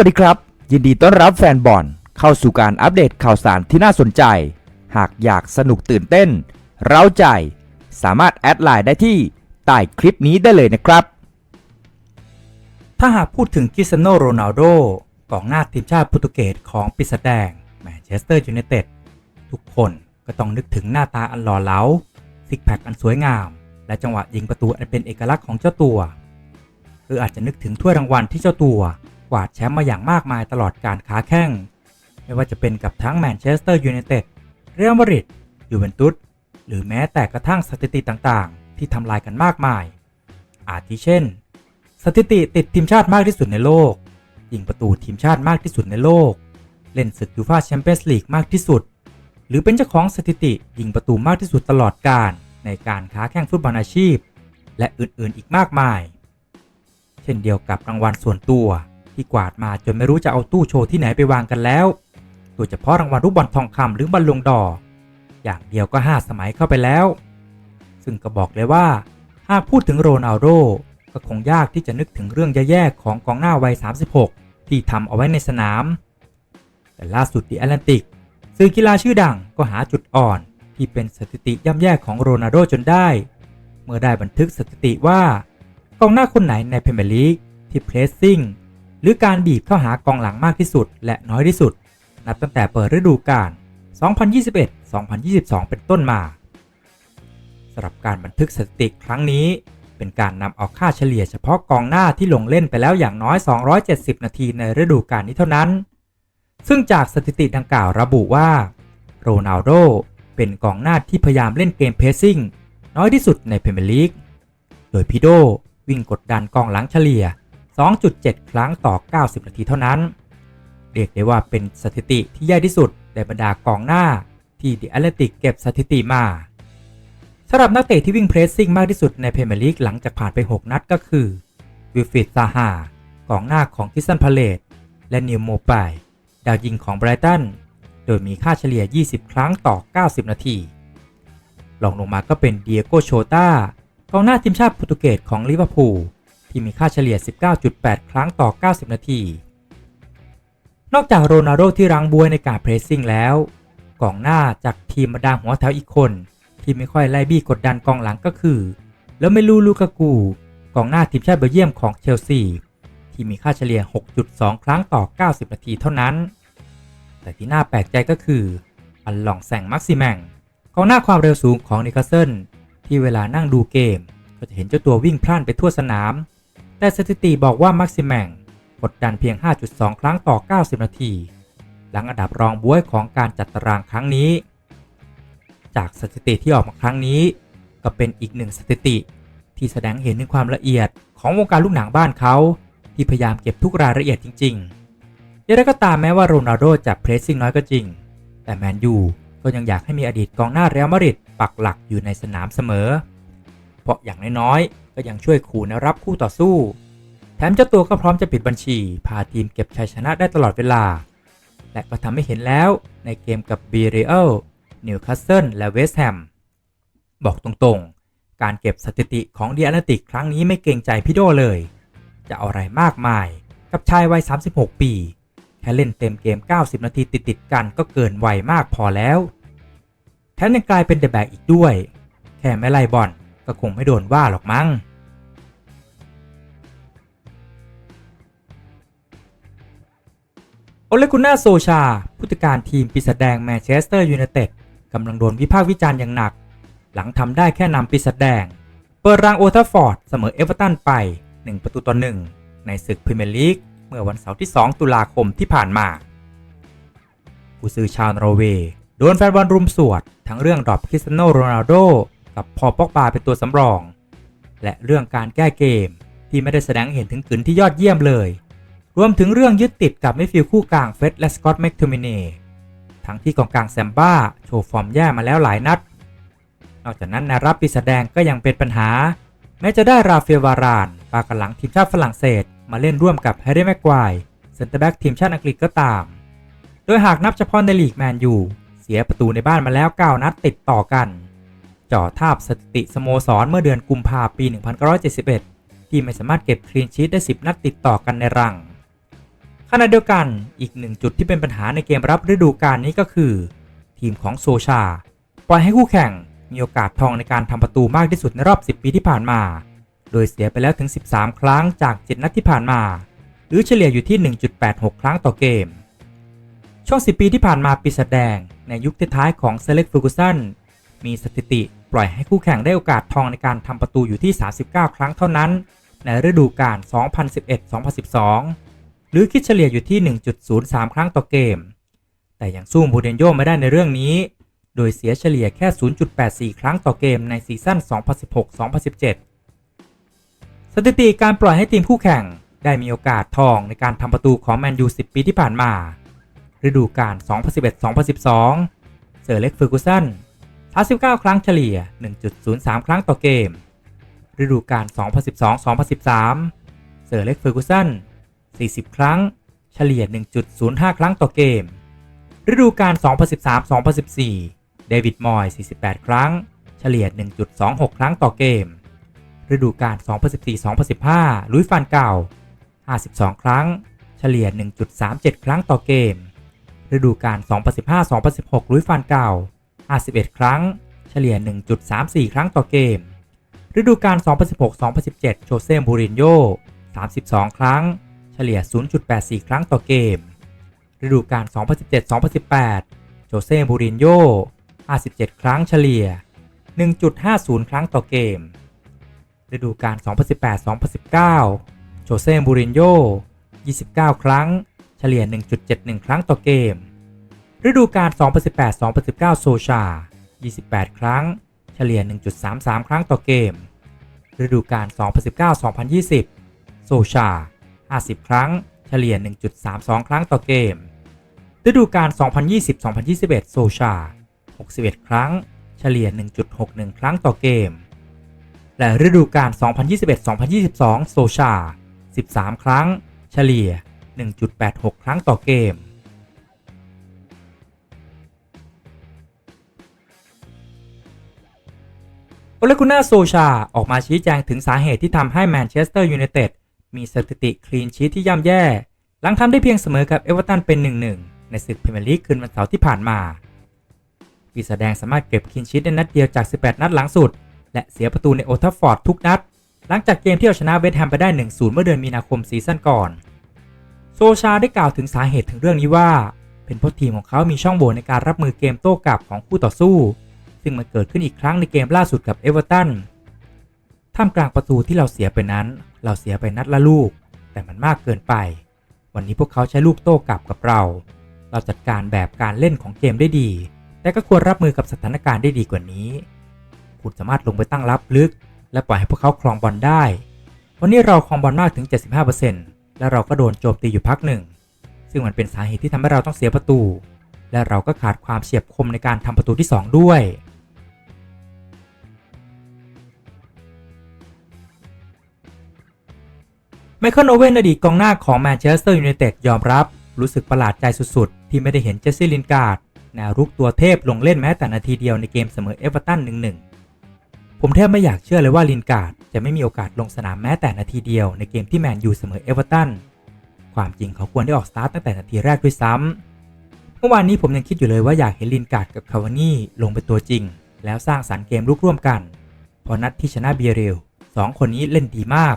วัสดีครับ ยินดีต้อนรับแฟนบอลเข้าสู่การอัปเดตข่าวสารที่น่าสนใจ หากอยากสนุกตื่นเต้น เร้าใจ สามารถแอดไลน์ได้ที่ใต้คลิปนี้ได้เลยนะครับ ถ้าหากพูดถึงคริสเตียโนโรนัลโดกองหน้าทีมชาติโปรตุเกสของปีศาจแดงแมนเชสเตอร์ยูไนเต็ดทุกคนก็ต้องนึกถึงหน้าตาอันหล่อเหลาซิกแพคอันสวยงาม และจังหวะยิงประตูอันเป็นเอกลักษณ์ของเจ้าตัวหรืออาจจะนึกถึงถ้วยรางวัลที่เจ้าตัว กวาดแชมป์มาอย่างมากมายตลอดการค้าแข่งไม่ว่าจะเป็นกับทั้งแมนเชสเตอร์ยูไนเต็ด เรอัลมาดริด ยูเวนตุส หรือแม้แต่กระทั่งสถิติต่างๆ ที่ทำลายกันมากมาย อาทิเช่น สถิติติดทีมชาติมากที่สุดในโลก ยิงประตูทีมชาติมากที่สุดในโลก เล่นศึกยูฟ่าแชมเปี้ยนส์ลีกมากที่สุด หรือเป็นเจ้าของสถิติยิงประตูมากที่สุดตลอดกาลในการค้าแข่งฟุตบอลอาชีพ และอื่นๆอีกมากมาย เช่นเดียวกับรางวัลส่วนตัว ที่กวาดมาจนไม่รู้จะเอาตู้โชว์ที่ไหนไปวางกันแล้ว โดยเฉพาะรางวัลลูกบอลทองคำหรือบอลลงดอ อย่างเดียวก็ 5 สมัยเข้าไปแล้ว ซึ่งก็บอกเลยว่า หากพูดถึงโรนัลโดก็คงยากที่จะนึกถึงเรื่องแย่ๆของกองหน้าวัย 36 ที่ทำเอาไว้ในสนาม แต่ล่าสุดดิแอตแลนติกสื่อกีฬาชื่อดังก็หาจุดอ่อนที่เป็นสถิติย่ำแย่ของโรนัลโดจนได้ เมื่อได้บันทึกสถิติว่ากองหน้าคนไหนในพรีเมียร์ลีกที่เพรสซิ่ง หรือการบีบเข้าหากองหลังมากที่สุด และน้อยที่สุด นับตั้งแต่เปิดฤดูกาล 2021-2022 เป็นต้นมาสำหรับการบันทึกสถิติครั้งนี้ เป็นการนำเอาค่าเฉลี่ยเฉพาะกองหน้าที่ลงเล่นไปแล้วอย่างน้อย 270 นาทีในฤดูกาลนี้เท่านั้น ซึ่งจากสถิติดังกล่าวระบุว่า โรนัลโดเป็นกองหน้าที่พยายามเล่นเกมเพสซิ่งน้อยที่สุดในพรีเมียร์ลีก โดยพิโดวิ่งกดดันกองหลังเฉลี่ย 2.7 ครั้งต่อ 90 นาทีเท่านั้น เรียกได้ว่าเป็นสถิติที่แย่ที่สุดในบรรดากองหน้าที่เดิแอตเลติกเก็บสถิติมาสำหรับนักเตะที่วิ่งเพรสซิ่งมากที่สุดในเพรีเมร์ลีกหลังจากผ่านไป 6 นัดก็คือวิลฟิดซาฮากองหน้าของคิสซันพาเลตและนิวโมไปดาวยิงของไบรตัน โดยมีค่าเฉลี่ย 20 ครั้งต่อ 90 นาทีรองลงมาก็เป็นเดียโกโชตากองหน้าทีมชาติโปรตุเกสของลิเวอร์พูล ที่มีค่าเฉลี่ย 19.8 ครั้งต่อ 90 นาที นอกจากโรนัลโดที่รังบวยในการเพรสซิ่งแล้วกองหน้าจากทีมบรรดาหัวแถวอีกคน ที่ไม่ค่อยไล่บี้กดดันกองหลังก็คือ แล้วไม่ลูลูกากูกองหน้าทีมชาติเบลเยียมของเชลซีที่มีค่าเฉลี่ย 6.2 ครั้งต่อ 90 นาทีเท่านั้น แต่ที่น่าแปลกใจก็คืออันหลองแสงมักซิแมงกองหน้าความเร็วสูงของนิคาเซิลที่เวลานั่งดูเกม ก็จะเห็นเจ้าตัววิ่งพล่านไปทั่วสนาม แต่สถิติบอกว่ามักซิแมงกดดันเพียง 5.2 ครั้งต่อ 90 นาที หลังอันดับรองบ้วยของการจัดตารางครั้งนี้ จากสถิติที่ออกมาครั้งนี้ ก็เป็นอีกหนึ่งสถิติ ที่แสดงเห็นถึงความละเอียดของวงการลูกหนังบ้านเขา ที่พยายามเก็บทุกรายละเอียดจริงๆย่างไรก็ตามแม้ว่าโรนัลโดจะเพรสซิ่งน้อยก็จริง แต่แมนยูก็ยังอยากให้มีอดีตกองหน้าเรอัลมาดริดปักหลักอยู่ในสนามเสมอ ราะอย่างน้อยๆ ก็ยังช่วยขู่แนวรับคู่ต่อสู้ แถมเจ้าตัวก็พร้อมจะปิดบัญชี พาทีมเก็บชัยชนะได้ตลอดเวลา และก็ทำให้เห็นแล้วในเกมกับบีเรเอลนิวคาสเซิลและเวสต์แฮมบอกตรงๆ การเก็บสถิติของเดีแอนาติกครั้งนี้ไม่เกรงใจพี่โดเลย จะเอาอะไรมากมายกับชายวัย 36 ปี แค่เล่นเต็มเกม 90 นาทีติดๆกันก็เกินวัยมากพอแล้ว แถมยังกลายเป็นเดอะแบกอีกด้วย แค่ไม่ไล่บอล ก็คงไม่โดนว่าหรอกมั้งโอเลกุน่าโซชา ผู้จัดการทีมปีศาจแดงแมนเชสเตอร์ยูไนเต็ดกำลังโดนวิพากษ์วิจารณ์อย่างหนัก หลังทำได้แค่นำปีศาจแดง เปิดรังโอทัฟฟอร์ดเสมอเอเวอร์ตันไป 1 ประตูต่อ1ในศึกพรีเมียร์ลีกเมื่อวันเสาร์ที่ 2 ตุลาคมที่ผ่านมา ผู้ซื้อชาวนอร์เวย์โดนแฟนบอลรุมสวด ทั้งเรื่องดรอปคริสเตียโนโรนัลโด กับพอปอกบาเป็นตัวสำรอง และเรื่องการแก้เกมที่ไม่ได้แสดงเห็นถึงกลืนที่ยอดเยี่ยมเลย รวมถึงเรื่องยึดติดกับไม่ฟิลคู่กลางเฟสและสกอตแมคทูมินีทั้งที่กองกลางแซมบ้าโชว์ฟอร์มแย่มาแล้วหลายนัด นอกจากนั้นนวรับปีศาจแดงก็ยังเป็นปัญหา แม้จะได้ราเฟลวารานปากหลังทีมชาติฝรั่งเศส มาเล่นร่วมกับแฮร์รี่แม็กควายเซนเตอร์แบ็กทีมชาติอังกฤษก็ตาม โดยหากนับเฉพาะในลีกแมนยูเสียประตูในบ้านมาแล้ว 9 นัดติดต่อกัน จ่อทาบสถิติสโมสรเมื่อเดือนกุมภาพันธ์ปี 1971 ที่ไม่สามารถเก็บคลีนชีตได้ 10 นัดติดต่อกันในรังขณะเดียวกันอีกหนึ่งจุดที่เป็นปัญหาในเกมรับฤดูกาลนี้ก็คือ ทีมของโซชา ปล่อยให้คู่แข่งมีโอกาสทองในการทำประตูมากที่สุดในรอบ 10 ปีที่ผ่านมา โดยเสียไปแล้วถึง 13 ครั้งจาก 7 นัดที่ผ่านมา หรือเฉลี่ยอยู่ที่ 1.86 ครั้งต่อเกม ช่วง 10 ปีที่ผ่านมาปีศาจแดงในยุคท้ายของเซเล็กฟูกุสัน มีสถิติปล่อยให้คู่แข่งได้โอกาสทองในการทำประตูอยู่ที่ 39 ครั้งเท่านั้น ในฤดูกาล 2011-2012 หรือคิดเฉลี่ยอยู่ที่ 1.03 ครั้งต่อเกม แต่ยังสู้มูเดนโยไม่ได้ในเรื่องนี้ โดยเสียเฉลี่ยแค่ 0.84 ครั้งต่อเกมในซีซั่น 2016-2017 สถิติการปล่อยให้ทีมคู่แข่งได้มีโอกาสทองในการทำประตูของแมนยู 10 ปีที่ผ่านมา ฤดูกาล 2011-2012 เซอร์เล็กเฟอร์กูสัน 39 ครั้งเฉลี่ย 1.03 ครั้งต่อเกม ฤดูกาล 2012-2013 เซอร์เล็กเฟอร์กูสัน 40 ครั้ง เฉลี่ย 1.05 ครั้งต่อเกม ฤดูกาล 2013-2014 เดวิด มอย 48 ครั้ง เฉลี่ย 1.26 ครั้งต่อเกม ฤดูกาล 2014-2015 ลุยฟันเก่า 52 ครั้ง เฉลี่ย 1.37 ครั้งต่อเกม ฤดูกาล 2015-2016 ลุยฟันเก่า 51 ครั้ง เฉลี่ย 1.34 ครั้งต่อเกม ฤดูกาล 2016-2017โจเซ่มูรินโญ่32 ครั้ง เฉลี่ย 0.84 ครั้งต่อเกม ฤดูกาล 2017-2018 โจเซ่มูรินโญ่57 ครั้งเฉลี่ย 1.50 ครั้งต่อเกม ฤดูกาล 2018-2019 โจเซ่มูรินโญ่29 ครั้ง เฉลี่ย 1.71 ครั้งต่อเกม ฤดูกาล 2018-2019 โซชา 28 ครั้ง เฉลี่ย 1.33 ครั้งต่อเกม ฤดูกาล 2019-2020 โซชา 50 ครั้ง เฉลี่ย 1.32 ครั้งต่อเกม ฤดูกาล 2020-2021 โซชา 61 ครั้ง เฉลี่ย 1.61 ครั้งต่อเกม และฤดูกาล 2021-2022 โซชา 13 ครั้ง เฉลี่ย 1.86 ครั้งต่อเกม โอเลกุน่าโซชา ออกมาชี้แจงถึงสาเหตุที่ทำให้แมนเชสเตอร์ยูไนเต็ดมีสถิติคลีนชีทที่ย่ำแย่ หลังทำได้เพียงเสมอกับเอเวอร์ตันเป็น 1-1 ในศึกพรีเมียร์ลีกคืนวันเสาร์ที่ผ่านมาปีศาจแดงสามารถเก็บคลีนชีทได้นัดเดียวจาก 18 นัดหลังสุด และเสียประตูในโอทัฟฟอร์ดทุกนัด หลังจากเกมที่เอาชนะเวสต์แฮมไปได้ 1-0 เมื่อเดือนมีนาคมซีซั่นก่อน โซชาได้กล่าวถึงสาเหตุถึงเรื่องนี้ว่า เป็นเพราะทีมของเขามีช่องโหว่ในการรับมือเกมโต้กลับของคู่ต่อสู้ ซึ่งมันเกิดขึ้นอีกครั้งในเกมล่าสุดกับเอเวอร์ตันท่ามกลางประตูที่เราเสียไปนั้น เราเสียไปนัดละลูก แต่มันมากเกินไป วันนี้พวกเขาใช้ลูกโต้กลับกับเรา เราจัดการแบบการเล่นของเกมได้ดี แต่ก็ควรรับมือกับสถานการณ์ได้ดีกว่านี้ คุณสามารถลงไปตั้งรับลึก และปล่อยให้พวกเขาครองบอลได้ วันนี้เราครองบอลมากถึง 75%และเราก็โดนโจมตีอยู่พักหนึ่ง ซึ่งมันเป็นสาเหตุที่ทำให้เราต้องเสียประตู และเราก็ขาดความเฉียบคมในการทำประตูที่ 2 ด้วย ไมเคิลโอเว่นอดีตกองหน้าของแมนเชสเตอร์ยูไนเต็ดยอมรับ รู้สึกประหลาดใจสุดๆ ที่ไม่ได้เห็นเจสซี่ลินการ์ดแนวรุกตัวเทพลงเล่นแม้แต่นาทีเดียวในเกมเสมอเอเวอร์ตัน1-1ผมแทบไม่อยากเชื่อเลยว่าลินการ์ดจะไม่มีโอกาสลงสนามแม้แต่นาทีเดียวในเกมที่แมนยูเสมอเอเวอร์ตันความจริงเขาควรได้ออกสตาร์ทตั้งแต่นาทีแรกด้วยซ้ำเมื่อวานนี้ผมยังคิดอยู่เลยว่าอยากเห็นลินการ์ดกับคาวานี่ลงเป็นตัวจริง แล้วสร้างสรรค์เกมลุกร่วมกันพราะนัดที่ชนะเบียเรลสองคนนี้เล่นดีมาก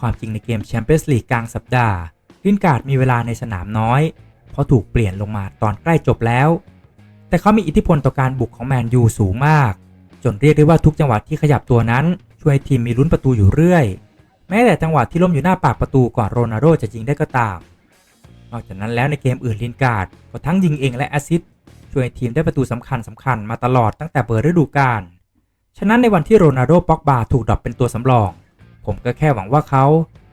ความจริงในเกมแชมเปี้ยนส์ลีกกลางสัปดาห์ลินการ์ดมีเวลาในสนามน้อย เพราะถูกเปลี่ยนลงมาตอนใกล้จบแล้ว แต่เขามีอิทธิพลต่อการบุกของแมนยูสูงมาก จนเรียกได้ว่าทุกจังหวะที่ขยับตัวนั้น ช่วยทีมมีลุ้นประตูอยู่เรื่อย แม้แต่จังหวะที่ล้มอยู่หน้าปากประตูก่อนโรนัลโดจะยิงได้ก็ตาม นอกจากนั้นแล้วในเกมอื่นลินการ์ดก็ทั้งยิงเองและแอสซิสต์ช่วยทีมได้ประตูสำคัญสำคัญมาตลอดตั้งแต่เปิดฤดูกาล ฉะนั้นในวันที่โรนัลโดป็อกบาถูกดรอปเป็นตัวสำรอง ผมก็แค่หวังว่าเขา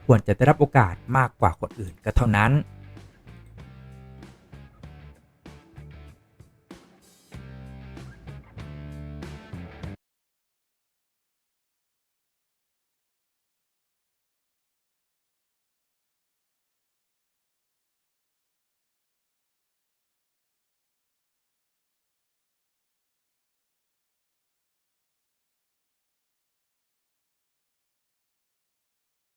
ควรจะได้รับโอกาสมากกว่าคนอื่นก็เท่านั้น